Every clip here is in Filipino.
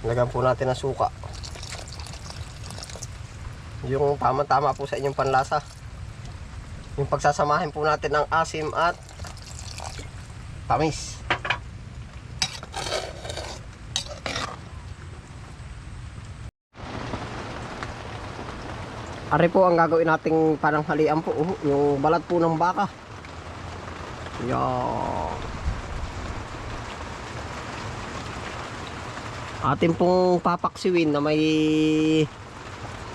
Lagyan po natin ng suka. Yung tama-tama po sa inyong panlasa. Yung pagsasamahin po natin ng asim at tamis. Ari po ang gagawin nating pananghalian po, oh, yung balat po ng baka. Yan. Atin pong papaksiwin na may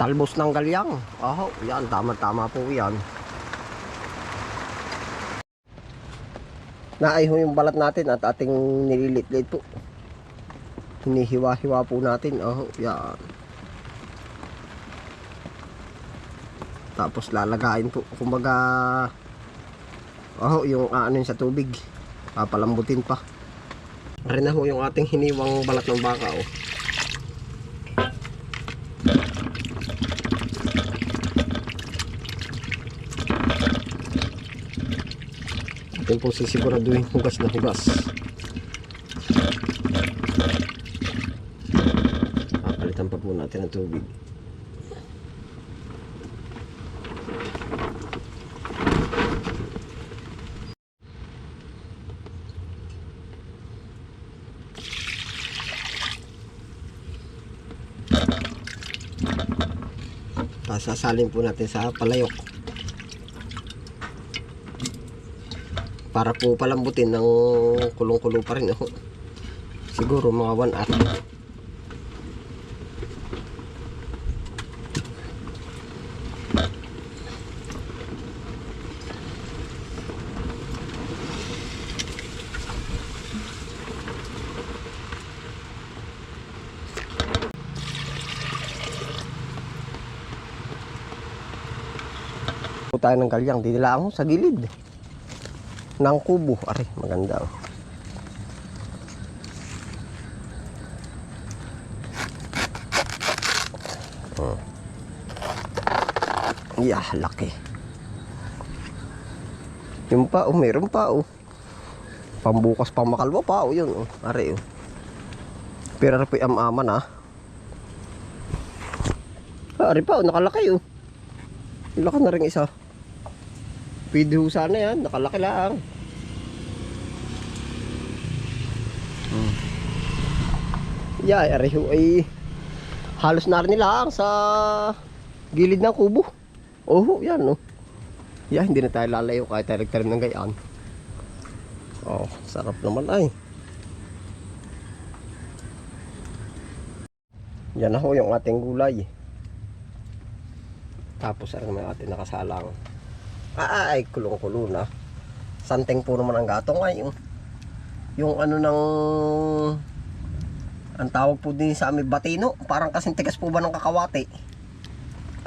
talbos ng galyang. Oh, yan, tama-tama po yan. Naay ho yung balat natin at ating nililit-lit po. Hinihiwa-hiwa po natin. Oh, yan. Tapos lalagayin po. Kumbaga, oh, yung ano yun sa tubig. Papalambutin pa. Rin na ho yung ating hiniwang balat ng baka. Oh. Atin po sisiguraduhin hugas na hugas. Papalitan pa po natin ang tubig. Sasalin po natin sa palayok. Para po palambutin ng kulong-kulo pa rin. Oh. Siguro mga 1 hour. Tayo ng galyang, dinilaan ko sa gilid. Ng kubo. Ari, maganda. oh. Oh. Yeah, laki. Yung pa, oh, meron pa, oh. Pambukas pang makalwa pa, oh, yun, oh. Ari, oh. Pero yung amaman, ah. Ari pa, oh, nakalaki, oh. Laki na rin isa. Pwede ho sana yan. Nakalaki lang. Hmm. Yeah, ari ho ay halos na rin lang sa gilid ng kubo. Oh, yan no. Yeah, hindi na tayo lalayo kahit tayo nagtarim ng gayaan. Oh, sarap naman ay. Yan na ho yung ating gulay. Tapos ano naman ating nakasalang. Ah, ay, kulong-kulo na. Santeng po naman ang gatong ay yung, ano ng ang tawag po din sa amin batino. Parang kasing tigas po ba ng kakawate.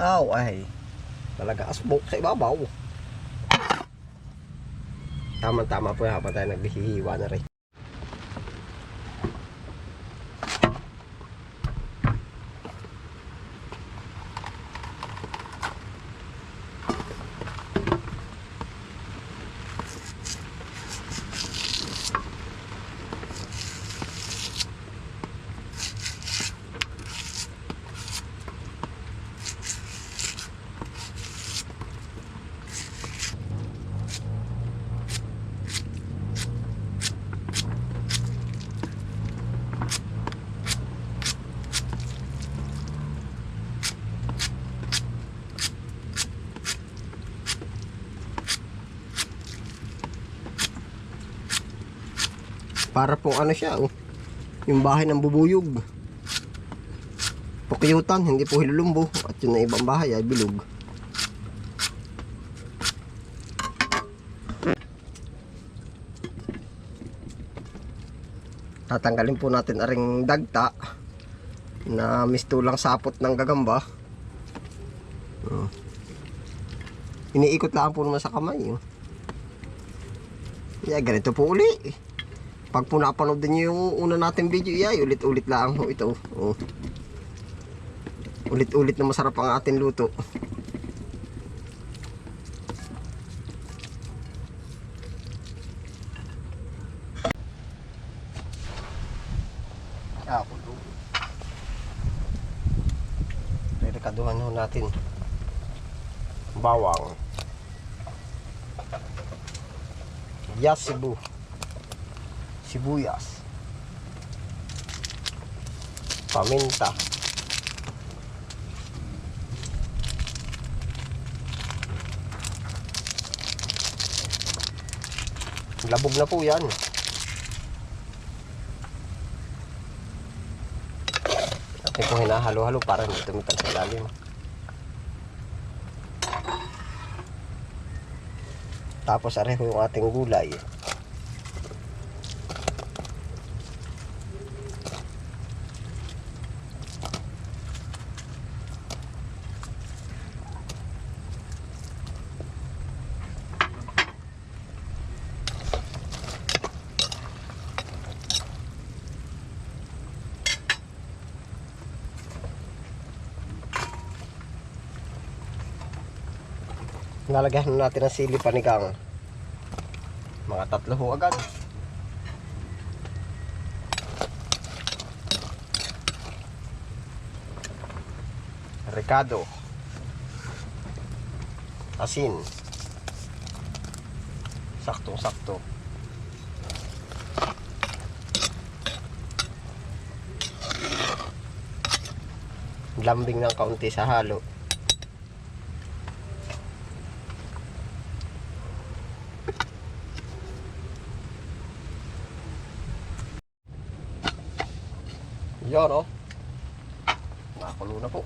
Aw, ay. Talaga asbok sa ibabaw. Tama-tama po habang tayo naghihiwa na rin. Para po ano siya, oh. Yung bahay ng bubuyog. Pukyutan, hindi po hilulumbo. At yun na ibang bahay ay bilog. Tatanggalin po natin aring dagta na mistulang sapot ng gagamba. Oh. Iniikot lang po naman sa kamay. Oh. Yeah, ganito po uli. Pag po napanood din yung una natin video, yeah, ulit-ulit lang ho ito. Oh. Ulit-ulit na masarap ang ating luto. Ah, kulo. Rekaduhan ho natin. Bawang. Yasibu. Sibuyas. Paminta. Labog na po yan. Atin po hinahalo-halo para hindi tumital sa ilalim. Tapos areho yung ating gulay. Lalagyan natin ng sili panigang. Mga tatlo ho agad. Recado. Asin. Saktong-sakto. Lambing ng kaunti sa halo. Yan oh. Nakakulo na po.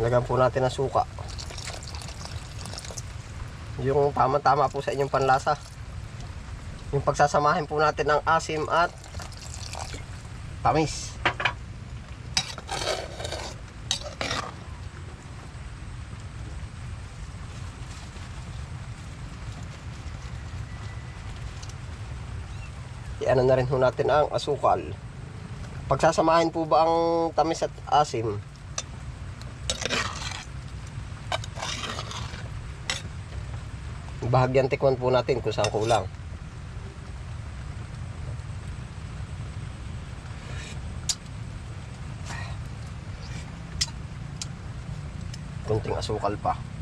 Lagyan po natin ng suka. Yung tama-tama po sa inyong panlasa. Yung pagsasamahin po natin ng asim at tamis. I-ano na rin ho natin ang asukal. Pagsasamahin po ba ang tamis at asim? Bahagyan tikman po natin kung saan kulang. Kunting asukal pa.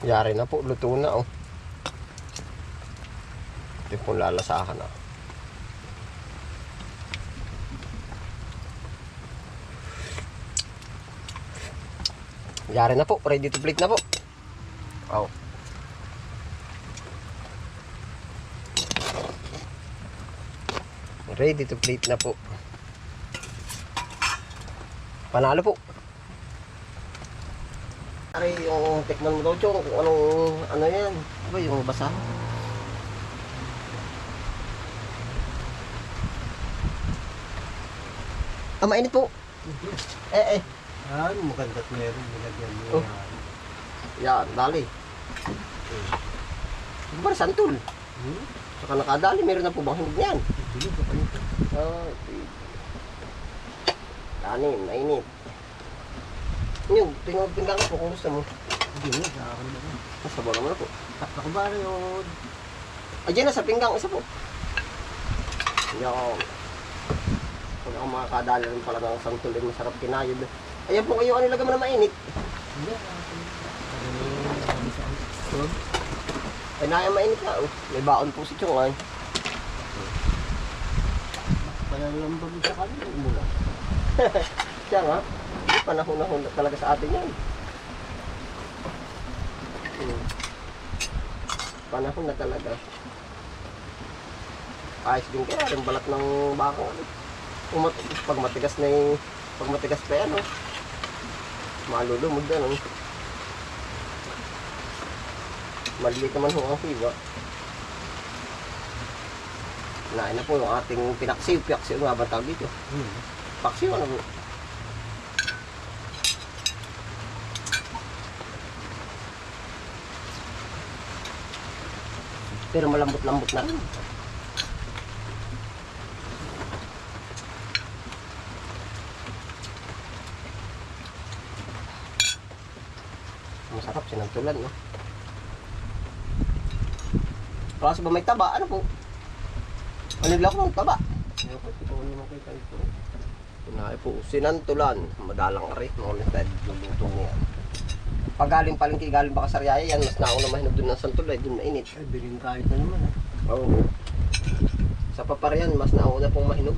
Yari na po, luto na oh. Ito po lalasahan na. Yari na po, ready to plate na po. Wow. Ready to plate na po. Panalo po. Ari, yung tikman mo daw, Chong, kung anong, ano yan. Ano ba yung basa? Ah, mainit po. Eh, eh. Ah, maganda't meron nilagyan mo. Oh. Yan, dali. Ano ba, santol? Hmm? Saka nakadali, meron na po bang hinog niyan? Bilog ka nito. Ah, okay. Kanin, mainit. Yung, tingnan pinggan ko kung gusto mo. Hindi sa akin naman. Masabaw naman ako. Takta ko ba yun? Ayan na sa pinggang, isa po. Yan. Pag ako makakadala rin pala ng santol din masarap kinayod. Ayan po kayo, ano lagay mo na mainit? Hindi? Ay, na mainit na. Oh. May baon po si Chong ay. Palalambag sa kanila, umulan. Siya nga. Panahon-nahon na talaga sa atin yan. Hmm. Panahon na talaga. Ayos din kaya, yung balat ng bako. Umat pag matigas na yung pag matigas pa yan, oh. Malulumod yan, oh. Maliit naman ho ang hiwa. Nain na po yung ating pinaksiw. Pinaksiw nga ba tawag dito? Hmm. Paksiw ano po? Pero malambot-lambot na rin. Masarap sinantulan, no? Kaso ba may taba? Ano po? Lang ko ng taba? Kaya ko, ito ko naman kay tayo po. Unahe po, sinantulan. Madalang ari, mga ulit luluto niya. Pag galing palengke, galing baka sariaya yan, mas nauna mahinog doon ng santulay, doon mainit. Ay, bilhin kahit na naman ah. Oo. Sa paparian, mas nauna pong mahinog.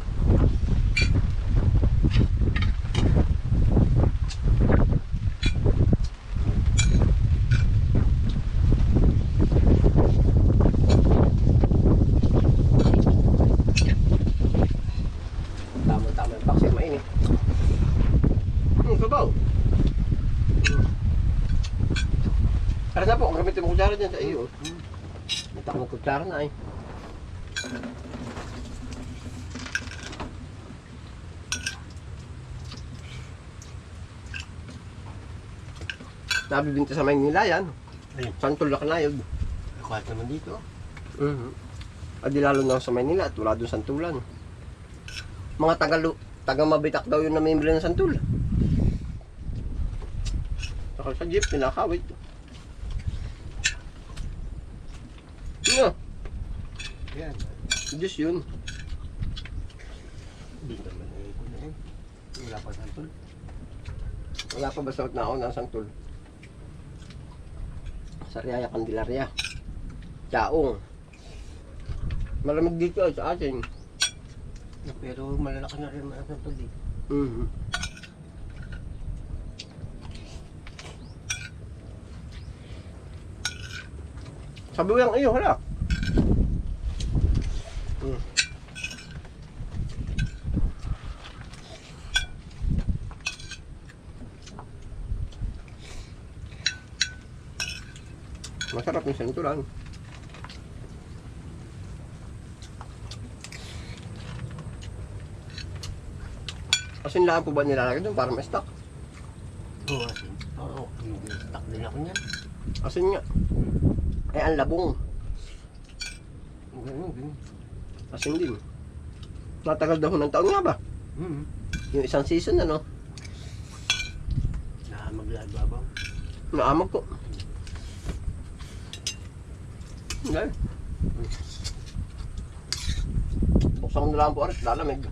Tama-tama yung baksin, mainit. Hmm, sabaw. Hmm. Tara na po, ang gamitin mo kutsara dyan sa iyo. Hmm. May takong kutsara na eh. Nabibinta sa Maynila yan. Ayun. Santol na kanayog. Kahit naman dito. Mhm. Adi lalo na sa Maynila at wala doon santulan. Mga taga taga mabitak daw yung namimili ng santul. Saka sa jeep, pinakawit. Ano? Yan. Diyos yun. Hindi naman eh. ko na eh. Wala pa santol. Wala pa ba sa na ako ng sangtul? Sariaya Candelaria. Chaong. Malamig dito sa atin. Pero malalaki na rin mga santol dito. Mhm. Sabi ko yung iyo, hala. Mm. Yung senturan. Asin lang po ba nilalagay doon para may stock? Oo, asin. Oo. Stuck din ako niyan. Asin nga. Eh, ang labong. Ganun, ganun. Asin din. Matagal daw ng taon nga ba? Hmm. Yung isang season ano? Na maglababaw. Naamag ko. Hindi. Buksan ko na lang po arit, lalamig.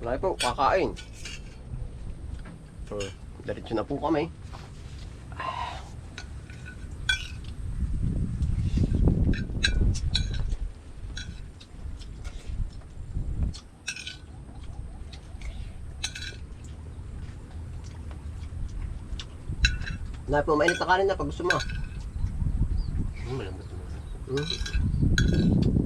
Wala po, kakain. Hmm. Diretso na po kami. Wala po, mainit na kanin na pag gusto mo. Hmm.